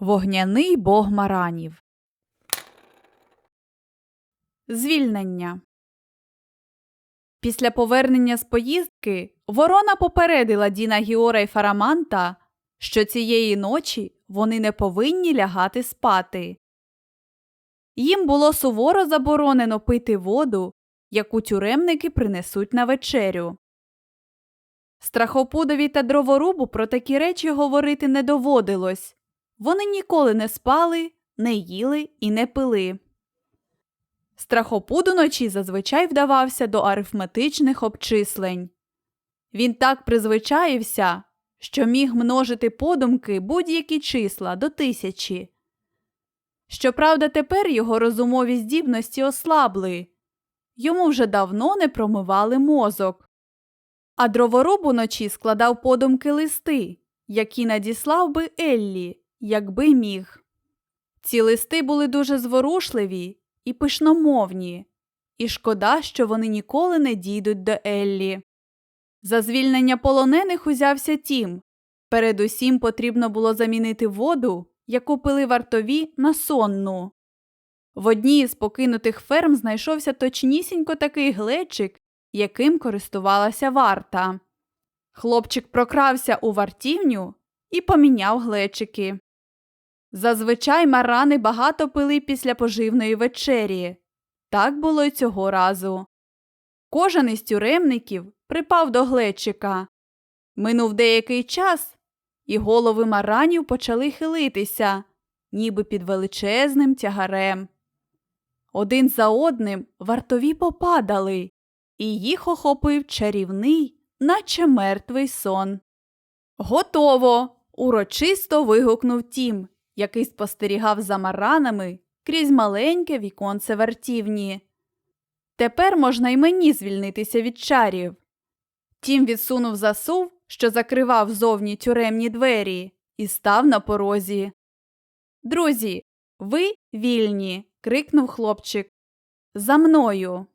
Вогняний бог маранів. Звільнення. Після повернення з поїздки ворона попередила Діна Гіора й Фараманта, що цієї ночі вони не повинні лягати спати. Їм було суворо заборонено пити воду, яку тюремники принесуть на вечерю. Страхопудові та дроворубу про такі речі говорити не доводилось. Вони ніколи не спали, не їли і не пили. Страхопуд уночі зазвичай вдавався до арифметичних обчислень. Він так призвичаївся, що міг множити подумки будь-які числа до тисячі. Щоправда, тепер його розумові здібності ослабли, йому вже давно не промивали мозок. А дроворуб уночі складав подумки листи, які надіслав би Еллі, якби міг. Ці листи були дуже зворушливі і пишномовні, і шкода, що вони ніколи не дійдуть до Еллі. За звільнення полонених узявся тім. Передусім потрібно було замінити воду, яку пили вартові, на сонну. В одній із покинутих ферм знайшовся точнісінько такий глечик, яким користувалася варта. Хлопчик прокрався у вартівню і поміняв глечики. Зазвичай марани багато пили після поживної вечері. Так було й цього разу. Кожен із тюремників припав до глечика. Минув деякий час, і голови маранів почали хилитися, ніби під величезним тягарем. Один за одним вартові попадали, і їх охопив чарівний, наче мертвий сон. Готово. урочисто вигукнув тім, який спостерігав за маранами крізь маленьке віконце вартівні. Тепер можна й мені звільнитися від чарів. Тім відсунув засув, що закривав зовні тюремні двері, і став на порозі. Друзі, ви вільні. крикнув хлопчик. За мною.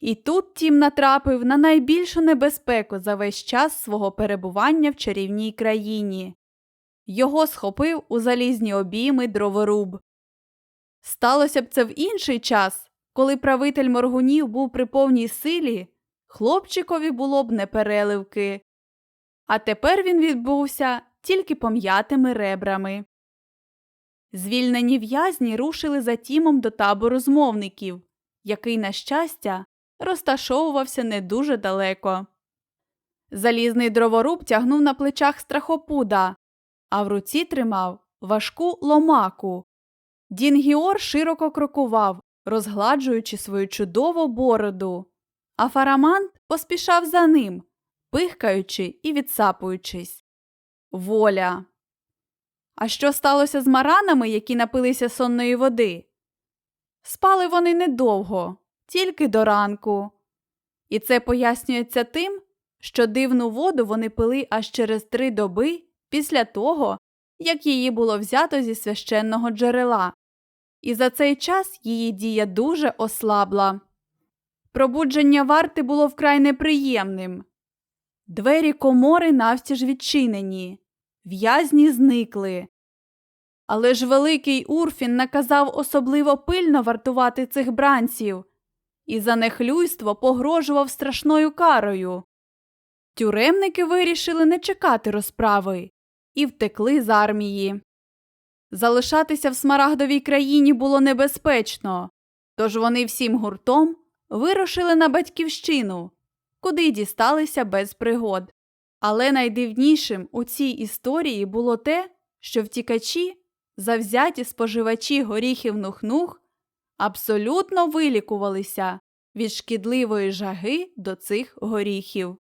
І тут Тім натрапив на найбільшу небезпеку за весь час свого перебування в чарівній країні. Його схопив у залізні обійми дроворуб. Сталося б це в інший час, коли правитель моргунів був при повній силі, хлопчикові було б непереливки. А тепер він відбувся тільки пом'ятими ребрами. Звільнені в'язні рушили за тімом до табору змовників, який, на щастя, розташовувався не дуже далеко. Залізний дроворуб тягнув на плечах страхопуда, а в руці тримав важку ломаку. Дінгіор широко крокував, розгладжуючи свою чудову бороду, а фарамант поспішав за ним, пихкаючи і відсапуючись. Воля. А що сталося з маранами, які напилися сонної води? Спали вони недовго, тільки до ранку. І це пояснюється тим, що дивну воду вони пили аж через три доби після того, як її було взято зі священного джерела, і за цей час її дія дуже ослабла. Пробудження варти було вкрай неприємним. Двері комори навстіж відчинені, в'язні зникли. Але ж великий Урфін наказав особливо пильно вартувати цих бранців і за нехлюйство погрожував страшною карою. Тюремники вирішили не чекати розправи і втекли з армії. Залишатися в смарагдовій країні було небезпечно, тож вони всім гуртом вирушили на батьківщину, куди дісталися без пригод. Але найдивнішим у цій історії було те, що втікачі, завзяті споживачі горіхів нух-нух, абсолютно вилікувалися від шкідливої жаги до цих горіхів.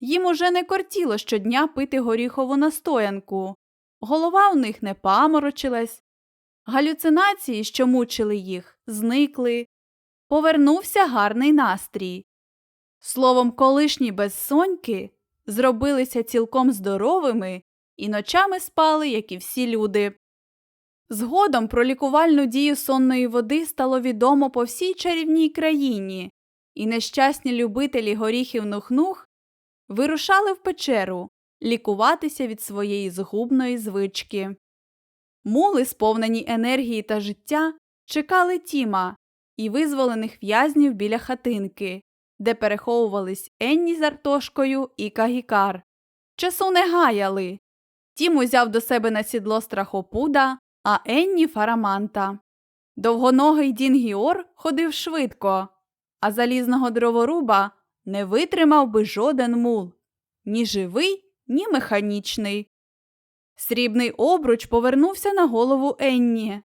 Їм уже не кортіло щодня пити горіхову настоянку, голова у них не паморочилась, галюцинації, що мучили їх, зникли, повернувся гарний настрій. Словом, колишні безсоньки зробилися цілком здоровими і ночами спали, як і всі люди. Згодом про лікувальну дію сонної води стало відомо по всій чарівній країні, і нещасні любителі горіхів нух-нух вирушали в печеру лікуватися від своєї згубної звички. Мули, сповнені енергії та життя, чекали Тіма і визволених в'язнів біля хатинки, де переховувались Енні з Артошкою і Кагікар. Часу не гаяли. Тім узяв до себе на сідло страхопуда, а Енні фараманта. Довгоногий Дінгіор ходив швидко, а залізного дроворуба не витримав би жоден мул ні живий, ні механічний. Срібний обруч повернувся на голову Енні,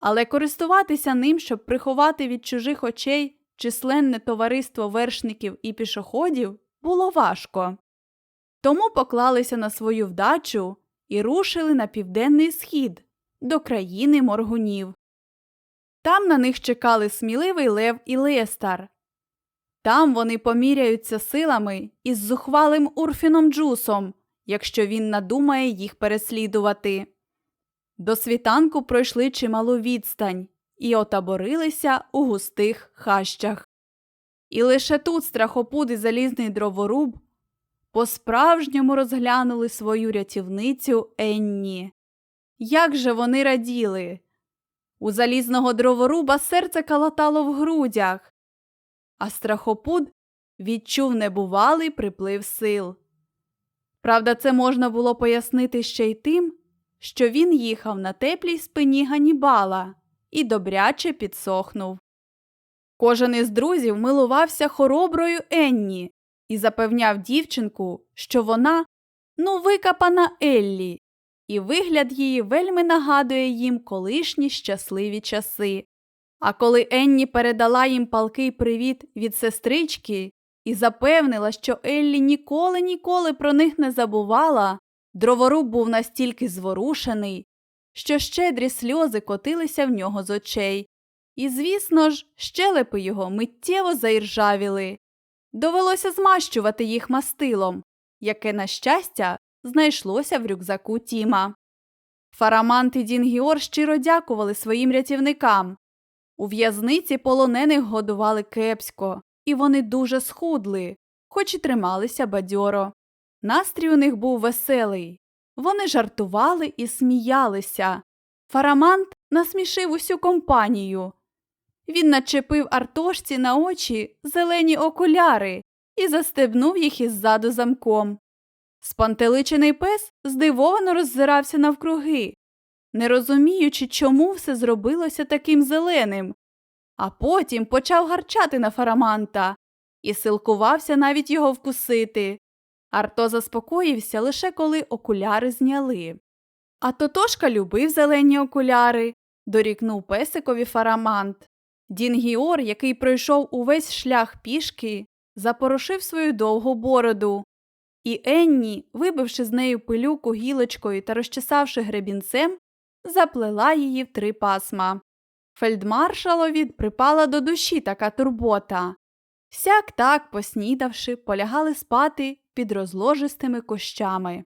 але користуватися ним, щоб приховати від чужих очей численне товариство вершників і пішоходів, було важко. Тому поклалися на свою вдачу і рушили на південний схід до країни моргунів. Там на них чекали сміливий Лев і Лестар. Там вони поміряються силами із зухвалим Урфіном Джусом, якщо він надумає їх переслідувати. До світанку пройшли чималу відстань і отаборилися у густих хащах. І лише тут страхопуд і залізний дроворуб по-справжньому розглянули свою рятівницю Енні. Як же вони раділи! У залізного дроворуба серце калатало в грудях, а страхопуд відчув небувалий приплив сил. Правда, це можна було пояснити ще й тим, що він їхав на теплій спині Ганібала і добряче підсохнув. Кожен із друзів милувався хороброю Енні і запевняв дівчинку, що вона ну викапана Еллі, і вигляд її вельми нагадує їм колишні щасливі часи. А коли Енні передала їм палкий привіт від сестрички і запевнила, що Еллі ніколи ніколи про них не забувала, дроворуб був настільки зворушений, що щедрі сльози котилися в нього з очей. І, звісно ж, щелепи його миттєво заіржавіли. Довелося змащувати їх мастилом, яке, на щастя, знайшлося в рюкзаку Тіма. Фарамант і Дінгіор щиро дякували своїм рятівникам. У в'язниці полонених годували кепсько, і вони дуже схудли, хоч і трималися бадьоро. Настрій у них був веселий. Вони жартували і сміялися. Фарамант насмішив усю компанію. Він начепив артошці на очі зелені окуляри і застебнув їх іззаду замком. Спантеличений пес здивовано роззирався навкруги, не розуміючи, чому все зробилося таким зеленим, а потім почав гарчати на фараманта і силкувався навіть його вкусити. Арто заспокоївся лише коли окуляри зняли. А Тотошка любив зелені окуляри, дорікнув песикові фарамант. Дінгіор, який пройшов увесь шлях пішки, запорошив свою довгу бороду. І Енні, вибивши з нею пилюку гілочкою та розчесавши гребінцем, заплела її в три пасма. Фельдмаршалові припала до душі така турбота. Сяк так, поснідавши, полягали спати під розложистими кущами.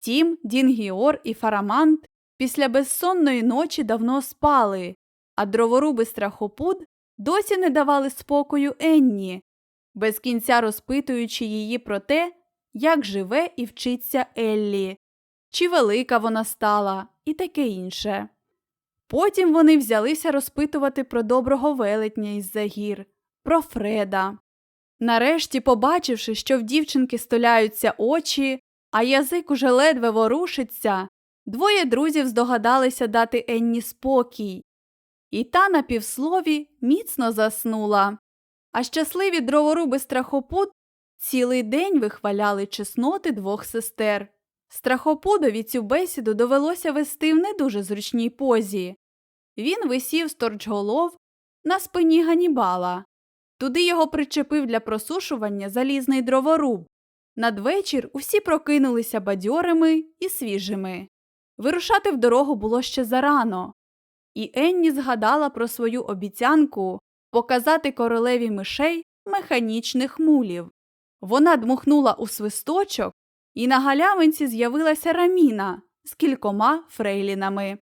Тім, Дінгіор і Фарамант після безсонної ночі давно спали, а дроворуби страхопуд досі не давали спокою Енні, без кінця розпитуючи її про те, як живе і вчиться Еллі, чи велика вона стала, і таке інше. Потім вони взялися розпитувати про доброго велетня із загір, про Фреда. Нарешті, побачивши, що в дівчинки столяються очі, а язик уже ледве ворушиться, двоє друзів здогадалися дати Енні спокій. І та на півслові міцно заснула. А щасливі дроворуби страхопут цілий день вихваляли чесноти двох сестер. Страхопудові цю бесіду довелося вести в не дуже зручній позі. Він висів сторчголов на спині Ганібала. Туди його причепив для просушування залізний дроворуб. Надвечір усі прокинулися бадьорими і свіжими. Вирушати в дорогу було ще зарано. І Енні згадала про свою обіцянку показати королеві мишей механічних мулів. Вона дмухнула у свисточок, і на галявинці з'явилася раміна з кількома фрейлінами.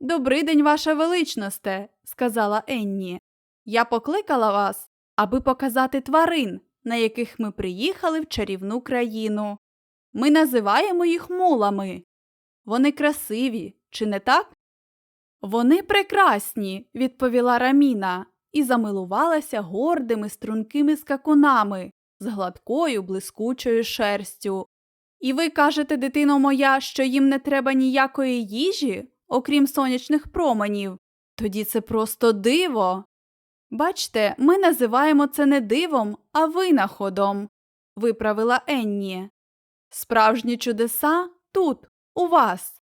«Добрий день, ваша величносте, сказала Енні. Я покликала вас, аби показати тварин, на яких ми приїхали в чарівну країну. Ми називаємо їх мулами. Вони красиві, чи не так? Вони прекрасні, відповіла Раміна і замилувалася гордими стрункими скакунами з гладкою блискучою шерстю. І ви кажете, дитино моя, що їм не треба ніякої їжі, окрім сонячних променів. Тоді це просто диво. Бачте, ми називаємо це не дивом, а винаходом, виправила Енні. Справжні чудеса тут, у вас.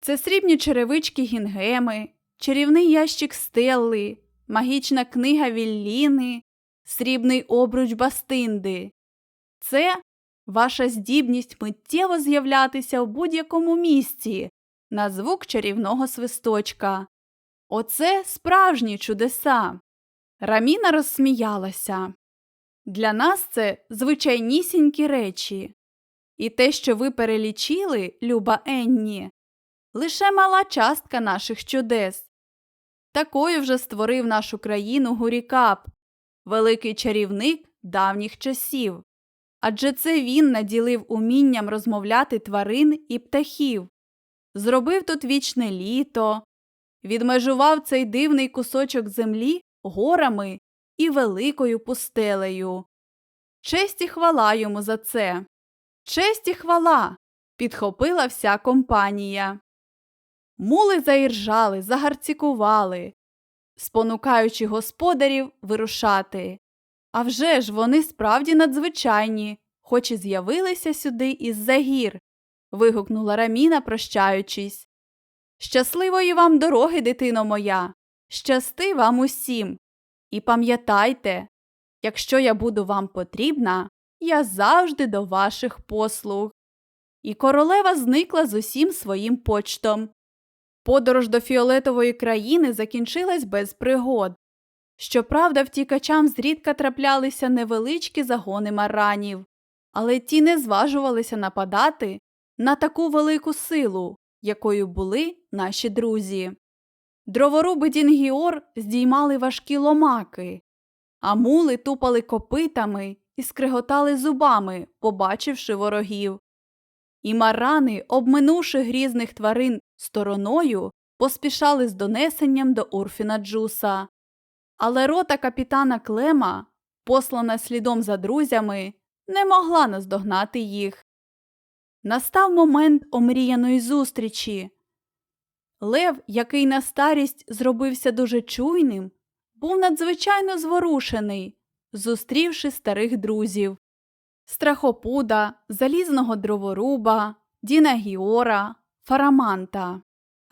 Це срібні черевички гінгеми, чарівний ящик Стелли, магічна книга Вілліни, срібний обруч Бастинди. Це ваша здібність миттєво з'являтися в будь-якому місці на звук чарівного свисточка. Оце справжні чудеса. Раміна розсміялася. Для нас це звичайнісінькі речі. І те, що ви перелічили, люба Енні, лише мала частка наших чудес. Такою вже створив нашу країну Гурікап, великий чарівник давніх часів. Адже це він наділив умінням розмовляти тварин і птахів, зробив тут вічне літо, відмежував цей дивний кусочок землі горами і великою пустелею. Честь і хвала йому за це. Честь і хвала. підхопила вся компанія. Мули заіржали, загарцікували, спонукаючи господарів вирушати. А вже ж вони справді надзвичайні, хоч і з'явилися сюди із-за гір. вигукнула Раміна, прощаючись. Щасливої вам дороги, дитино моя, щасти вам усім. І пам'ятайте, якщо я буду вам потрібна, я завжди до ваших послуг. І королева зникла з усім своїм почтом. Подорож до фіолетової країни закінчилась без пригод. Щоправда, втікачам зрідка траплялися невеличкі загони маранів, але ті не зважувалися нападати на таку велику силу, якою були наші друзі. Дроворуби Дінгіор здіймали важкі ломаки, а мули тупали копитами і скриготали зубами, побачивши ворогів. І марани, обминувши грізних тварин стороною, поспішали з донесенням до Урфіна Джуса. Але рота капітана Клема, послана слідом за друзями, не могла наздогнати їх. Настав момент омріяної зустрічі. Лев, який на старість зробився дуже чуйним, був надзвичайно зворушений, зустрівши старих друзів страхопуда, залізного дроворуба, Діна Гіора, Фараманта.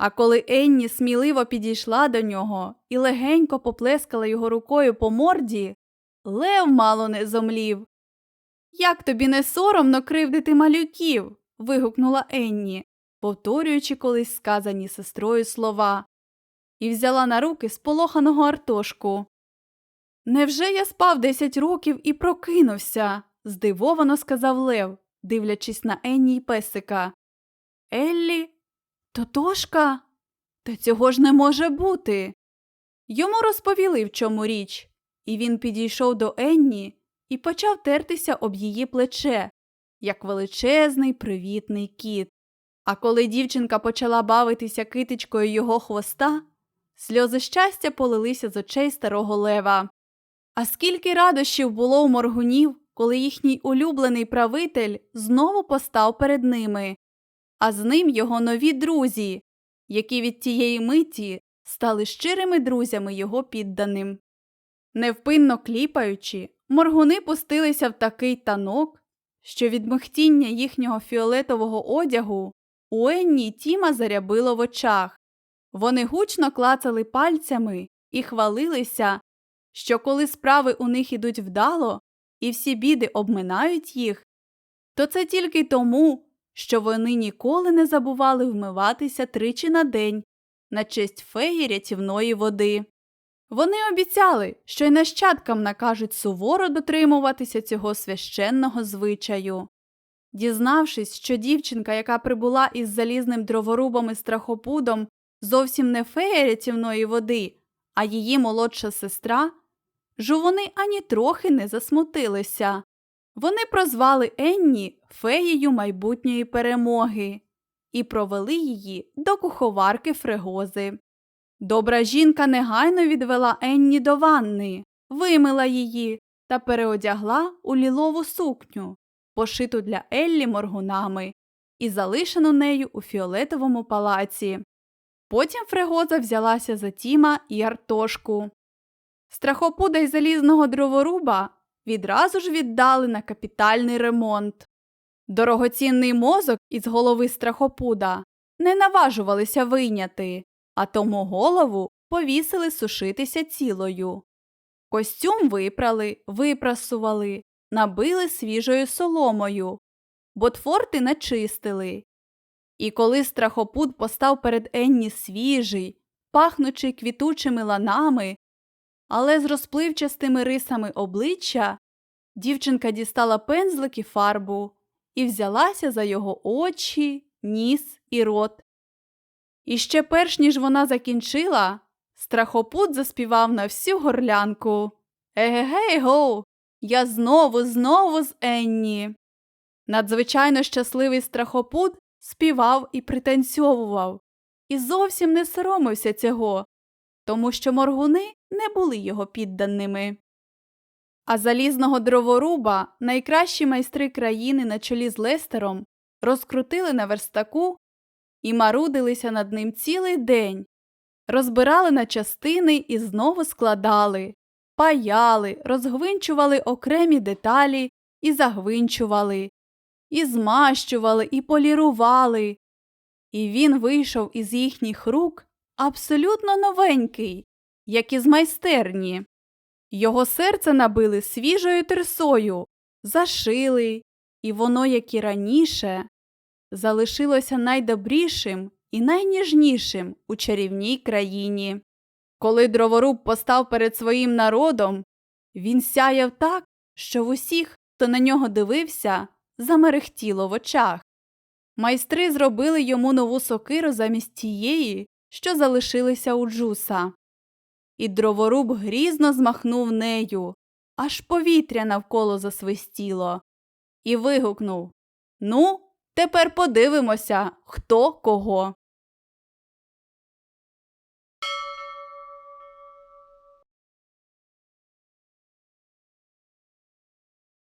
А коли Енні сміливо підійшла до нього і легенько поплескала його рукою по морді, Лев мало не зомлів. Як тобі не соромно кривдити малюків? вигукнула Енні, повторюючи колись сказані сестрою слова, і взяла на руки сполоханого Артошку. Невже я спав десять років і прокинувся? здивовано сказав Лев, дивлячись на Енні й песика. Еллі? Тотошка? Та цього ж не може бути. Йому розповіли, в чому річ, і він підійшов до Енні і почав тертися об її плече, як величезний привітний кіт. А коли дівчинка почала бавитися китичкою його хвоста, сльози щастя полилися з очей старого лева. А скільки радощів було у моргунів, коли їхній улюблений правитель знову постав перед ними, а з ним його нові друзі, які від тієї миті стали щирими друзями його підданим. Невпинно кліпаючи, моргуни пустилися в такий танок, що від михтіння їхнього фіолетового одягу у Енні Тіма зарябило в очах. Вони гучно клацали пальцями і хвалилися, що коли справи у них ідуть вдало і всі біди обминають їх, то це тільки тому, що вони ніколи не забували вмиватися тричі на день на честь феї рятівної води. Вони обіцяли, що й нащадкам накажуть суворо дотримуватися цього священного звичаю. Дізнавшись, що дівчинка, яка прибула із залізним дроворубом і страхопудом, зовсім не фея рятівної води, а її молодша сестра, жувони ані трохи не засмутилися. Вони прозвали Енні феєю майбутньої перемоги і провели її до куховарки Фрегози. Добра жінка негайно відвела Енні до ванни, вимила її та переодягла у лілову сукню, пошиту для Еллі моргунами і залишену нею у фіолетовому палаці. Потім Фрегоза взялася за Тіма і Артошку. Страхопуда й залізного дроворуба відразу ж віддали на капітальний ремонт. Дорогоцінний мозок із голови страхопуда не наважувалися вийняти, а тому голову повісили сушитися цілою. Костюм випрали, випрасували, набили свіжою соломою, ботфорти начистили. І коли страхопуд постав перед Енні свіжий, пахнучий квітучими ланами, але з розпливчастими рисами обличчя, дівчинка дістала пензлик і фарбу і взялася за його очі, ніс і рот. І ще перш ніж вона закінчила, страхопут заспівав на всю горлянку. Егегей гоу, я знову, знову з Енні. Надзвичайно щасливий страхопут співав і пританцьовував, і зовсім не соромився цього, тому що моргуни не були його підданими. А залізного дроворуба найкращі майстри країни на чолі з Лестером розкрутили на верстаку і марудилися над ним цілий день, розбирали на частини і знову складали, паяли, розгвинчували окремі деталі і загвинчували, і змащували, і полірували. І він вийшов із їхніх рук абсолютно новенький, як із майстерні. Його серце набили свіжою терсою, зашили, і воно, як і раніше, залишилося найдобрішим і найніжнішим у чарівній країні. Коли дроворуб постав перед своїм народом, він сяяв так, що в усіх, хто на нього дивився, замерехтіло в очах. Майстри зробили йому нову сокиру замість тієї, що залишилися у джуса. І дроворуб грізно змахнув нею, аж повітря навколо засвистіло, і вигукнув Ну, тепер подивимося, хто кого.